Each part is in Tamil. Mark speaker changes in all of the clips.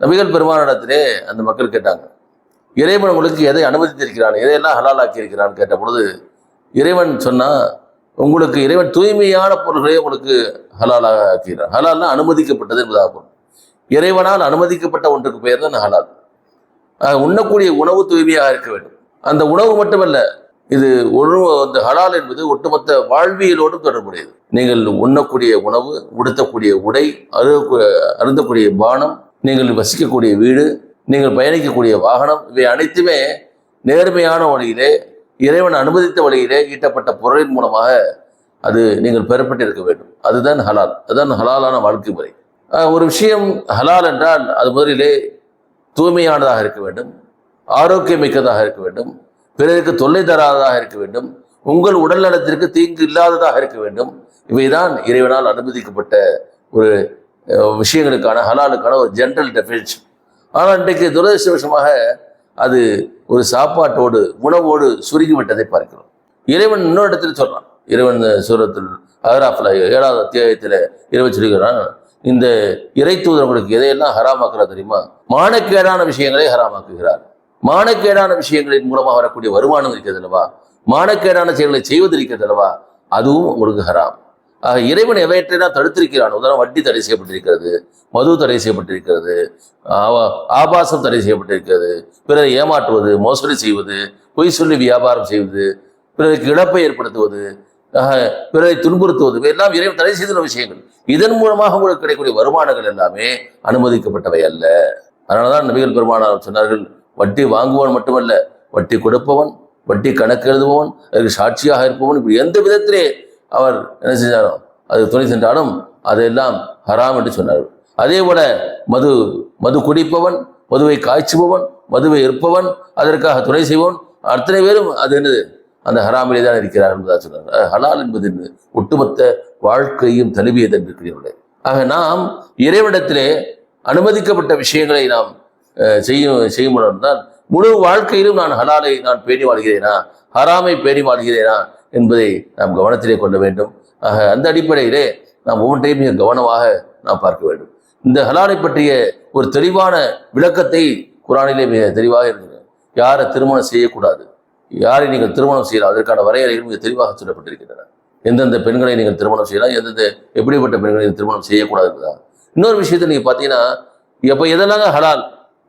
Speaker 1: நபிகள் பெருமானிடத்திலே அந்த மக்கள் கேட்டாங்க இறைவன் உங்களுக்கு எதை அனுமதித்திருக்கிறான் எதையெல்லாம் ஹலாலாக்கி இருக்கிறான் கேட்ட பொழுது இறைவன் சொன்னா உங்களுக்கு இறைவன் தூய்மையான பொருள்களை உங்களுக்கு ஹலாலாக ஆக்கிறான் ஹலால்னா அனுமதிக்கப்பட்டது என்பதாக இறைவனால் அனுமதிக்கப்பட்ட ஒன்றுக்கு பெயர் தான் ஹலால். உண்ணக்கூடிய உணவு தூய்மையாக இருக்க வேண்டும். அந்த உணவு மட்டுமல்ல இது ஒரு அந்த ஹலால் என்பது ஒட்டுமொத்த வாழ்வியலோடு தொடர்புடையது. நீங்கள் உண்ணக்கூடிய உணவு உடுத்தக்கூடிய உடை அருக அருந்தக்கூடிய பானம் நீங்கள் வசிக்கக்கூடிய வீடு நீங்கள் பயணிக்கக்கூடிய வாகனம் இவை அனைத்துமே நேர்மையான வழியிலே இறைவன் அனுமதித்த வழியிலே ஈட்டப்பட்ட பொருளின் மூலமாக அது நீங்கள் பெறப்பட்டிருக்க வேண்டும். அதுதான் ஹலால். அதுதான் ஹலாலான வாழ்க்கை முறை. ஒரு விஷயம் ஹலால் என்றால் அது முதலிலே தூய்மையானதாக இருக்க வேண்டும் ஆரோக்கியமிக்கதாக இருக்க வேண்டும் பிறருக்கு தொல்லை தராததாக இருக்க வேண்டும் உங்கள் உடல் நலத்திற்கு தீங்கு இல்லாததாக இருக்க வேண்டும். இவைதான் இறைவனால் அனுமதிக்கப்பட்ட ஒரு விஷயங்களுக்கான ஹலாலுக்கான ஒரு ஜென்ரல் டெஃபினேஷன் ஆனால் இன்றைக்கு துரதிருஷ்டவசமாக அது ஒரு சாப்பாட்டோடு உணவோடு சுருங்கி விட்டதை பார்க்கிறோம். இறைவன் இன்னொரு இடத்துல சொல்றான். இறைவன் சூரத்தில் அகராஃபில் ஏழாவது அத்தியாயத்தில் இறைவன் சொல்கிறான் இந்த இறை தூதர்களுக்கு எதையெல்லாம் ஹராமாக்குறா தெரியுமா? மானக்கேடான விஷயங்களை ஹராமாக்குகிறார். மானக்கேடான விஷயங்களின் மூலமாக வரக்கூடிய வருமானம் இருக்கிறது அல்லவா? மானக்கேடான செயல்களை செய்வது இருக்கிறது அல்லவா? அதுவும் உங்களுக்கு ஹராம். இறைவன் இறைவன் எவற்றையெல்லாம் தடுத்திருக்கிறான். உதாரணம் வட்டி தடை செய்யப்பட்டிருக்கிறது. மது தடை செய்யப்பட்டிருக்கிறது. ஆவா- ஆபாசம் தடை செய்யப்பட்டிருக்கிறது. பிறரை ஏமாற்றுவது மோசடி செய்வது பொய் சொல்லி வியாபாரம் செய்வது பிறருக்கு இழப்பை ஏற்படுத்துவது பிறரை துன்புறுத்துவது எல்லாம் இறைவன் தடை செய்துள்ள விஷயங்கள். இதன் மூலமாக உங்களுக்கு கிடைக்கக்கூடிய வருமானங்கள் எல்லாமே அனுமதிக்கப்பட்டவை அல்ல. அதனாலதான் நபிகள் பெருமானார் சொன்னார்கள் வட்டி வாங்குவன் மட்டுமல்ல வட்டி கொடுப்பவன் வட்டி கணக்கு எழுதுபவன் அதற்கு சாட்சியாக இருப்பவன் இப்படி எந்த விதத்திலே அவர் என்ன செஞ்சாரோ அது துணை சென்றாலும் அதையெல்லாம் ஹராம் என்று சொன்னார் அதே போல மது மது குடிப்பவன் மதுவை காய்ச்சுபவன் மதுவை இருப்பவன் அதற்காக துணை செய்வன் அத்தனை பேரும் அது என்னது? அந்த ஹராமிலே தான் இருக்கிறார் என்பதாக சொன்னார் ஹலால் என்பது ஒட்டுமொத்த வாழ்க்கையும் தழுவியது என்று ஆக நாம் இறைவனிடத்திலே அனுமதிக்கப்பட்ட விஷயங்களை நாம் செய்யும் செய்யும் தான் முழு வாழ்க்கையிலும் நான் ஹலாலை நான் பேணி வாழ்கிறேனா? ஹராமை பேணி வாழ்கிறேனா? என்பதை நாம் கவனத்திலே கொள்ள வேண்டும். ஆக அந்த அடிப்படையிலே நாம் ஒவ்வொன்றையும் மிக கவனமாக நாம் பார்க்க வேண்டும். இந்த ஹலாலை பற்றிய ஒரு தெளிவான விளக்கத்தை குரானிலே மிக தெளிவாக இருந்தது. யாரை திருமணம் செய்யக்கூடாது? யாரை நீங்கள் திருமணம் செய்யலாம்? அதற்கான வரையறைகள் மிக தெளிவாக சொல்லப்பட்டிருக்கின்றன. எந்தெந்த பெண்களை நீங்கள் திருமணம் செய்யலாம்? எந்தெந்த எப்படிப்பட்ட பெண்களை நீங்கள் திருமணம் செய்யக்கூடாது என்பதா? இன்னொரு விஷயத்தை நீங்கள் பார்த்தீங்கன்னா எப்போ எதெல்லாம் ஹலால்?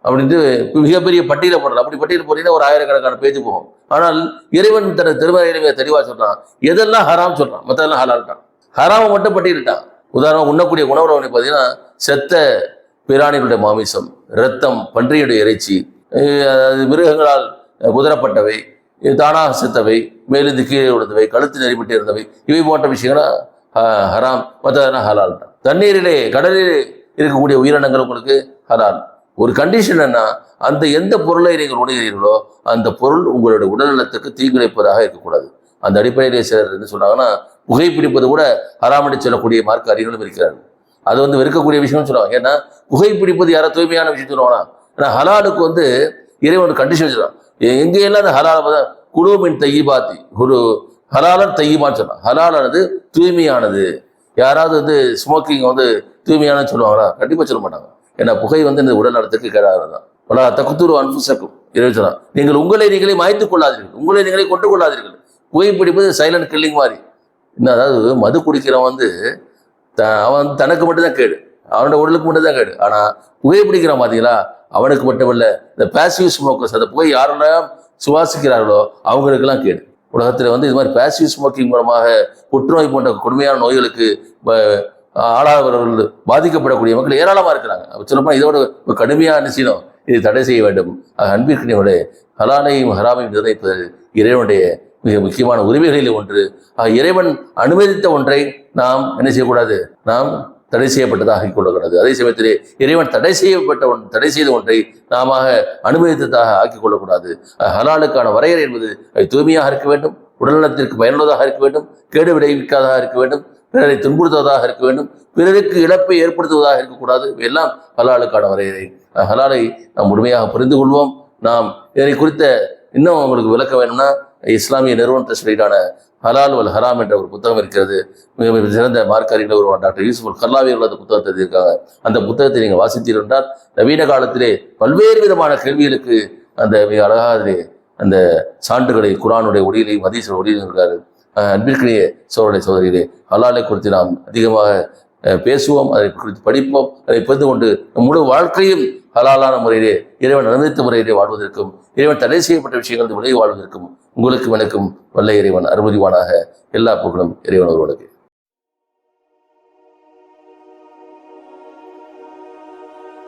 Speaker 1: அப்படின்ட்டு மிகப்பெரிய பட்டியலை போடலாம். அப்படி பட்டியல் போட்டீங்கன்னா ஒரு ஆயிரக்கணக்கான பேஜ் போகும். ஆனால் இறைவன் தன் திருமறையில தெளிவாக சொல்றான். எதெல்லாம் ஹராம் சொல்றான்? மற்றெல்லாம் ஹலால்ட்டான் ஹராம மட்டும் பட்டியலிட்டான் உதாரணம் உண்ணக்கூடிய உணவுல பார்த்தீங்கன்னா செத்த பிராணிகளுடைய மாமிசம் ரத்தம் பன்றியுடைய இறைச்சி அது மிருகங்களால் குதிரப்பட்டவை தானாக செத்தவை மேலிருந்து கீழே விழுந்தவை கழுத்து நெறிப்பட்டு இருந்தவை இவை போன்ற விஷயங்களா ஹராம். மற்றதெல்லாம் ஹலால் தண்ணீரிலே கடலிலே இருக்கக்கூடிய உயிரினங்கள் உங்களுக்கு ஹலால். ஒரு கண்டிஷன் என்ன அந்த எந்த பொருளை நீங்கள் உணர்கிறீர்களோ அந்த பொருள் உங்களுடைய உடல்நலத்துக்கு தீங்கிழைப்பதாக இருக்கக்கூடாது. அந்த அடிப்படையிலே சிலர் என்ன சொன்னாங்கன்னா புகைப்பிடிப்பது கூட ஹராம் செல்லக்கூடிய சொல்லக்கூடிய மார்க்க அறிஞர்களும் இருக்கிறார்கள். அது வந்து வெறுக்கக்கூடிய விஷயம்னு சொல்லுவாங்க. ஏன்னா புகைப்பிடிப்பது யாரோ தூய்மையான விஷயம் சொல்லுவாங்கன்னா ஏன்னா ஹலாலுக்கு வந்து இறைவன் கண்டிஷன் வச்சிருக்கான். எங்கேயெல்லாம் அந்த ஹலால பார்த்தா குழுவின் தையிபாத்தி குரு ஹலாலன் தையிபான்னு சொன்னான் ஹலாலானது தூய்மையானது. யாராவது வந்து ஸ்மோக்கிங் வந்து தூய்மையானு சொல்லுவாங்களா? கண்டிப்பாக சொல்ல மாட்டாங்க. ஏன்னா புகை வந்து இந்த உடல் நலத்துக்கு தான். பல தகுத்துரு அன்புசக்கும் இறைவன் நீங்கள் உங்களை நீங்களே மாய்த்துக் கொள்ளாதீர்கள். உங்களை நீங்களே கொண்டு கொள்ளாதீர்கள். புகைப்பிடிப்பது சைலண்ட் கில்லிங் மாதிரி. இன்னும் அதாவது மது குடிக்கிறவன் வந்து த அவன் வந்து தனக்கு மட்டும்தான் கேடு. அவனோட உடலுக்கு மட்டும்தான் கேடு. ஆனால் புகைப்பிடிக்கிறான் பார்த்தீங்களா அவனுக்கு மட்டுமல்ல இந்த பேசிவ் ஸ்மோக்கர்ஸ் அந்த புகை யாரெல்லாம் சுவாசிக்கிறார்களோ அவங்களுக்கெல்லாம் கேடு. உலகத்தில் வந்து இது மாதிரி பேசிவ் ஸ்மோக்கிங் மூலமாக புற்றுநோய் போன்ற கொடுமையான நோய்களுக்கு ஆளாதவர்கள் பாதிக்கப்படக்கூடிய மக்கள் ஏராளமாக இருக்கிறாங்க. சொல்லப்போனால் இதோட கடுமையான கடுமையாக செய்யணும் இது தடை செய்ய வேண்டும். ஆக ஹலாலையும் ஹராமையும் நிர்ணயிப்பது இறைவனுடைய மிக முக்கியமான உரிமைகளில் ஒன்று. இறைவன் அனுமதித்த ஒன்றை நாம் என்ன செய்யக்கூடாது? நாம் தடை செய்யப்பட்டதாக கொள்ளக்கூடாது. அதே சமயத்திலே இறைவன் தடை செய்யப்பட்ட ஒன் தடை செய்த ஒன்றை நாம அனுமதித்ததாக ஆக்கிக் கொள்ளக்கூடாது. ஹலாலுக்கான வரையறை என்பது அது தூய்மையாக இருக்க வேண்டும் உடல்நலத்திற்கு பயனுள்ளதாக இருக்க வேண்டும் கேடு விளைவிக்காததாக இருக்க வேண்டும் பிறரை துன்புறுத்துவதாக இருக்க வேண்டும். பிறருக்கு இழப்பை ஏற்படுத்துவதாக இருக்கக்கூடாது. எல்லாம் ஹலாலுக்கான வரையறை. ஹலாலை நாம் முழுமையாக புரிந்து கொள்வோம். நாம் இதனை குறித்த இன்னும் உங்களுக்கு விளக்க வேணும்னா இஸ்லாமிய நிறுவனத்தை வெளியிடான ஹலால் வல் ஹராம் என்ற ஒரு புத்தகம் இருக்கிறது. மிக மிக சிறந்த மார்க்கறிஞர் ஒரு டாக்டர் யூசுப் கல்லாவி அந்த புத்தகத்தை எழுதியிருக்காங்க. அந்த புத்தகத்தை நீங்கள் வாசித்தீர்கள் என்றால் நவீன காலத்திலே பல்வேறு விதமான கேள்விகளுக்கு அந்த மிக அழகாக அந்த சான்றுகளை குரானுடைய ஒளியிலையும் மதீசர் ஒளியிலும் இருக்காரு. அன்பிற்குரிய அன்பிற்கிடையே சோழனை சோதரியிலே ஹலாலை குறித்து நாம் அதிகமாக பேசுவோம் அதை குறித்து படிப்போம் அதை புரிந்து கொண்டு முழு வாழ்க்கையும் ஹலாலான முறையிலே இறைவன் நிர்ணயித்த முறையிலே வாழ்வதற்கும் இறைவன் தடை செய்யப்பட்ட விஷயங்கள் விலகி வாழ்வதற்கும் உங்களுக்கும் எனக்கும் வல்ல இறைவன் அறுபதிவானாக எல்லா புகழும் இறைவன் ஒருவனுக்கு